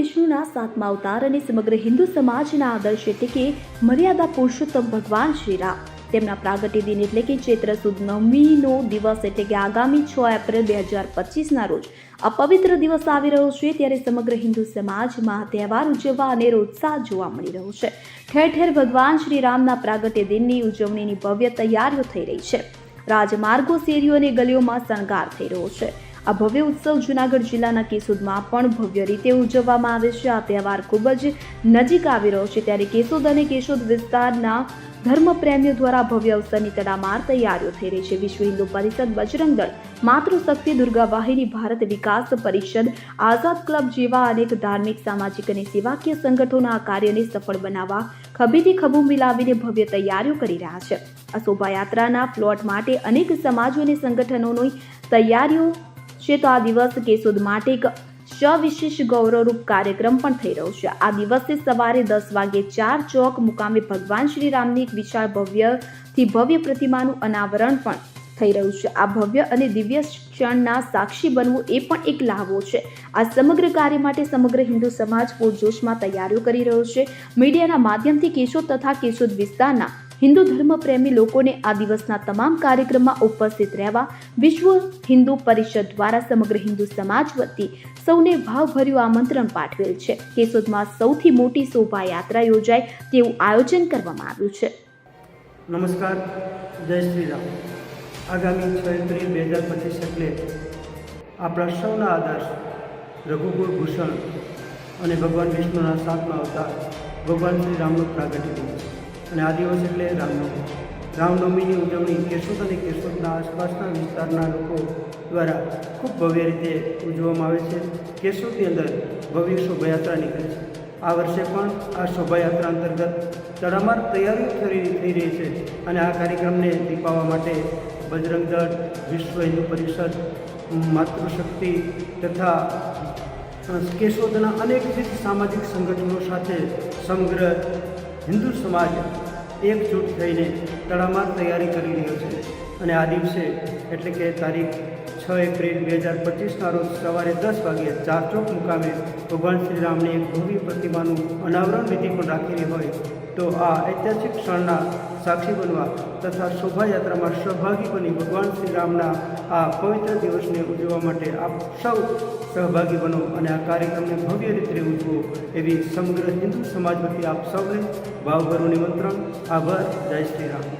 વિષ્ણુના સાતમા અવતાર અને સમગ્ર હિન્દુ સમાજના આદર્શ એટલે કે મર્યાદા પુરુષોત્તમ ભગવાન શ્રીરામ. તેમના પ્રાગટ્ય દિન એટલે કે ચૈત્ર સુદ નવમીનો દિવસ એટલે કે આગામી છ એપ્રિલ બે હજાર પચીસના રોજ આ પવિત્ર દિવસ આવી રહ્યો છે ત્યારે સમગ્ર હિન્દુ સમાજમાં તહેવાર ઉજવવા અને ઉત્સાહ જોવા મળી રહ્યો છે. ઠેર ઠેર ભગવાન શ્રી રામના પ્રાગટ્ય દિનની ઉજવણીની ભવ્ય તૈયારીઓ થઈ રહી છે. રાજમાર્ગો શેરીઓ અને ગલીઓમાં શણગાર થઈ રહ્યો છે. આ ભવ્ય ઉત્સવ જૂનાગઢ જિલ્લાના કેશોદમાં પણ ભવ્ય રીતે ઉજવવામાં આવે છે. આ તહેવાર ખૂબ જ નજીક આવી રહ્યો છે ત્યારે કેશોદ અને કેશોદ વિસ્તારના ધર્મપ્રેમીઓ દ્વારા ભવ્ય અવસરની તડામાર તૈયારીઓ થઈ રહી છે. વિશ્વ હિન્દુ પરિષદ બજરંગ દળ, માતૃશક્તિ દુર્ગા વાહિની ભારત વિકાસ પરિષદ, આઝાદ ક્લબ જેવા અનેક ધાર્મિક, સામાજિક અને સેવાકીય સંગઠનો આ કાર્યને સફળ બનાવવા ખભેથી ખભું મિલાવીને ભવ્ય તૈયારીઓ કરી રહ્યા છે. આ શોભાયાત્રાના પ્લોટ માટે અનેક સમાજો અને સંગઠનોની તૈયારીઓ છે તો આ દિવસ કેશોદ માટે એક સવિશેષ ગૌરવરૂપ કાર્યક્રમ પણ થઈ રહ્યો છે. આ દિવસે સવારે દસ વાગે ચાર ચોક મુકામે ભગવાન શ્રી રામની એક વિશાળ ભવ્યથી ભવ્ય પ્રતિમાનું અનાવરણ પણ થઈ રહ્યું છે. આ ભવ્ય અને દિવ્ય ક્ષણના સાક્ષી બનવું એ પણ એક લાહવો છે. આ સમગ્ર કાર્ય માટે સમગ્ર હિન્દુ સમાજ પૂરજોશમાં તૈયારીઓ કરી રહ્યો છે. મીડિયાના માધ્યમથી કેશોદ તથા કેશોદ વિસ્તારના હિન્દુ ધર્મ પ્રેમી લોકોને આ દિવસના તમામ કાર્યક્રમમાં ઉપસ્થિત રહેવા વિશ્વ હિન્દુ પરિષદ દ્વારા સમગ્ર હિન્દુ સમાજ વતી સૌને ભાવભર્યું આમંત્રણ પાઠવેલ છે. કેશોદમાં સૌથી મોટી શોભાયાત્રા યોજાય તેવું આયોજન કરવામાં આવ્યું છે. નમસ્કાર, જય શ્રી રામ આગામી છ એપ્રિલ બે હજાર પચીસ એટલે આપણા સૌના આદર્શ રઘુકુળ ભૂષણ અને ભગવાન વિષ્ણુના સાતમા અવતાર ભગવાન શ્રી રામનું પ્રાગટ્ય દિવસ અને આ દિવસ એટલે રામનવમી. રામનવમીની ઉજવણી કેશોદ અને કેશોદના આસપાસના વિસ્તારના લોકો દ્વારા ખૂબ ભવ્ય રીતે ઉજવવામાં આવે છે. કેશોદની અંદર ભવ્ય શોભાયાત્રા નીકળે છે. આ વર્ષે પણ આ શોભાયાત્રા અંતર્ગત તડામાર તૈયારીઓ થઈ રહી છે અને આ કાર્યક્રમને દીપાવવા માટે બજરંગ દળ, વિશ્વ હિન્દુ પરિષદ, માતૃશક્તિ તથા કેશોદના અનેકવિધ સામાજિક સંગઠનો સાથે સમગ્ર હિન્દુ સમાજ એકજૂટ થઈને તડામાર તૈયારી કરી રહ્યો છે. અને આ દિવસે એટલે કે તારીખ છ એપ્રિલ બે હજાર પચીસના રોજ સવારે દસ વાગ્યે ચારચોક મુકામે ભગવાન શ્રી રામની એક ભવ્ય પ્રતિમાનું અનાવરણ વિધિ પણ રાખેલી હોય તો આ ઐતિહાસિક ક્ષણના સાક્ષી બનવા તથા શોભાયાત્રામાં સહભાગી બની ભગવાન શ્રી રામના આ પવિત્ર દિવસને ઉજવવા માટે આપ સૌ સહભાગી બનો અને આ કાર્યક્રમને ભવ્ય રીતે ઉજવો એવી સમગ્ર હિન્દુ સમાજ વતી આપ સૌને ભાવભરું નિમંત્રણ. આભાર. જય શ્રી રામ